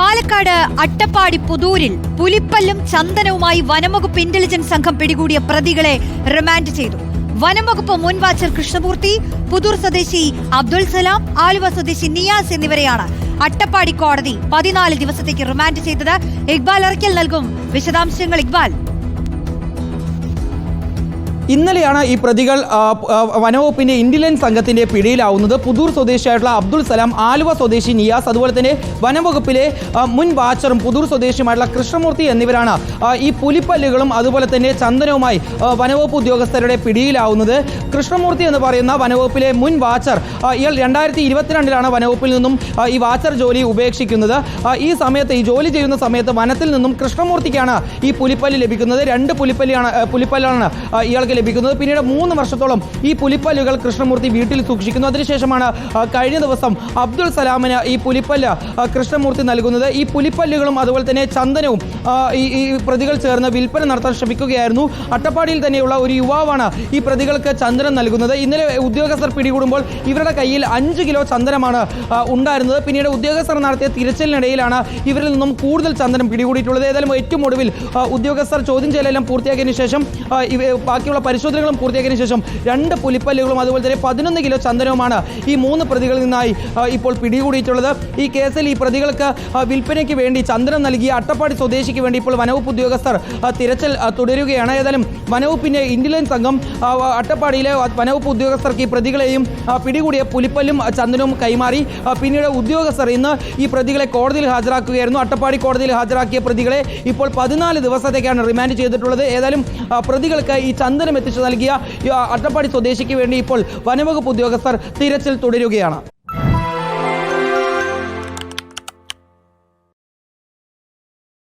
പാലക്കാട് അട്ടപ്പാടി പുതൂരിൽ പുലിപ്പല്ലും ചന്ദനവുമായി വനംവകുപ്പ് ഇന്റലിജൻസ് സംഘം പിടികൂടിയ പ്രതികളെ റിമാൻഡ് ചെയ്തു. വനംവകുപ്പ് മുൻ വാച്ചർ കൃഷ്ണമൂർത്തി പുതൂർ സ്വദേശി അബ്ദുൽ സലാം ആലുവ സ്വദേശി നിയാസ് എന്നിവരെയാണ് അട്ടപ്പാടി കോടതി പതിനാല് ദിവസത്തേക്ക് റിമാൻഡ് ചെയ്തത്. ഇക്ബാൽ അറക്കൽ നൽകും വിശദാംശങ്ങൾ. ഇക്ബാൽ. ഇന്നലെയാണ് ഈ പ്രതികൾ വനവകുപ്പിന്റെ ഇന്റലിജൻസ് സംഘത്തിന്റെ പിടിയിലാവുന്നത്. പുതൂർ സ്വദേശിയായിട്ടുള്ള അബ്ദുൾ സലാം ആലുവ സ്വദേശി നിയാസ് അതുപോലെ തന്നെ വനംവകുപ്പിലെ മുൻ വാച്ചറും പുതൂർ സ്വദേശിയുമായിട്ടുള്ള കൃഷ്ണമൂർത്തി എന്നിവരാണ് ഈ പുലിപ്പല്ലുകളും അതുപോലെ തന്നെ ചന്ദനവുമായി വനവകുപ്പ് ഉദ്യോഗസ്ഥരുടെ പിടിയിലാവുന്നത്. കൃഷ്ണമൂർത്തി എന്ന് പറയുന്ന വനവകുപ്പിലെ മുൻ വാച്ചർ ഇയാൾ രണ്ടായിരത്തി ഇരുപത്തിരണ്ടിലാണ് വനവകുപ്പിൽ നിന്നും ഈ വാച്ചർ ജോലി ഉപേക്ഷിക്കുന്നത്. ഈ സമയത്ത് ഈ ജോലി ചെയ്യുന്ന സമയത്ത് വനത്തിൽ നിന്നും കൃഷ്ണമൂർത്തിക്കാണ് ഈ പുലിപ്പല്ല് ലഭിക്കുന്നത്. രണ്ട് പുലിപ്പല്ലിയാണ് പുലിപ്പല്ലാണ് ഇയാൾക്ക് ലഭിക്കുന്നത്. പിന്നീട് മൂന്ന് വർഷത്തോളം ഈ പുലിപ്പല്ലുകൾ കൃഷ്ണമൂർത്തി വീട്ടിൽ സൂക്ഷിക്കുന്നു. അതിനുശേഷമാണ് കഴിഞ്ഞ ദിവസം അബ്ദുൾ സലാമിന് ഈ പുലിപ്പല്ല് കൃഷ്ണമൂർത്തി നൽകുന്നത്. ഈ പുലിപ്പല്ലുകളും അതുപോലെ തന്നെ ചന്ദനവും ഈ പ്രതികൾ ചേർന്ന് വിൽപ്പന നടത്താൻ ശ്രമിക്കുകയായിരുന്നു. അട്ടപ്പാടിയിൽ തന്നെയുള്ള ഒരു യുവാവാണ് ഈ പ്രതികൾക്ക് ചന്ദനം നൽകുന്നത്. ഇന്നലെ ഉദ്യോഗസ്ഥർ പിടികൂടുമ്പോൾ ഇവരുടെ കയ്യിൽ അഞ്ച് കിലോ ചന്ദനമാണ് ഉണ്ടായിരുന്നത്. പിന്നീട് ഉദ്യോഗസ്ഥർ നടത്തിയ തിരച്ചിലിനിടയിലാണ് ഇവരിൽ നിന്നും കൂടുതൽ ചന്ദനം പിടികൂടിയിട്ടുള്ളത്. ഏതായാലും ഏറ്റവും ഒടുവിൽ ഉദ്യോഗസ്ഥർ ചോദ്യം ചെയ്യലെല്ലാം പൂർത്തിയാക്കിയതിനു ശേഷം ബാക്കിയുള്ള പരിശോധനകളും പൂർത്തിയാക്കിയതിനു ശേഷം രണ്ട് പുലിപ്പല്ലുകളും അതുപോലെ തന്നെ പതിനൊന്ന് കിലോ ചന്ദനവുമാണ് ഈ മൂന്ന് പ്രതികളിൽ നിന്നായി ഇപ്പോൾ പിടികൂടിയിട്ടുള്ളത്. ഈ കേസിൽ ഈ പ്രതികൾക്ക് വിൽപ്പനയ്ക്ക് വേണ്ടി ചന്ദനം നൽകിയ അട്ടപ്പാടി സ്വദേശിക്ക് വേണ്ടി ഇപ്പോൾ വനവകുപ്പ് ഉദ്യോഗസ്ഥർ തിരച്ചിൽ തുടരുകയാണ്. ഏതായാലും വനവകുപ്പിന്റെ ഇന്റലിജൻസ് സംഘം അട്ടപ്പാടിയിലെ വനവകുപ്പ് ഉദ്യോഗസ്ഥർക്ക് ഈ പ്രതികളെയും പിടികൂടിയ പുലിപ്പല്ലും ചന്ദനവും കൈമാറി. പിന്നീട് ഉദ്യോഗസ്ഥർ ഇന്ന് ഈ പ്രതികളെ കോടതിയിൽ ഹാജരാക്കുകയായിരുന്നു. അട്ടപ്പാടി കോടതിയിൽ ഹാജരാക്കിയ പ്രതികളെ ഇപ്പോൾ പതിനാല് ദിവസത്തേക്കാണ് റിമാൻഡ് ചെയ്തിട്ടുള്ളത്. ഏതായാലും പ്രതികൾക്ക് ഈ ചന്ദനം എത്തിച്ചു നൽകിയ അട്ടപ്പാടി സ്വദേശിക്ക് വേണ്ടി ഇപ്പോൾ വനവകുപ്പ് ഉദ്യോഗസ്ഥർ തിരച്ചിൽ തുടരുകയാണ്.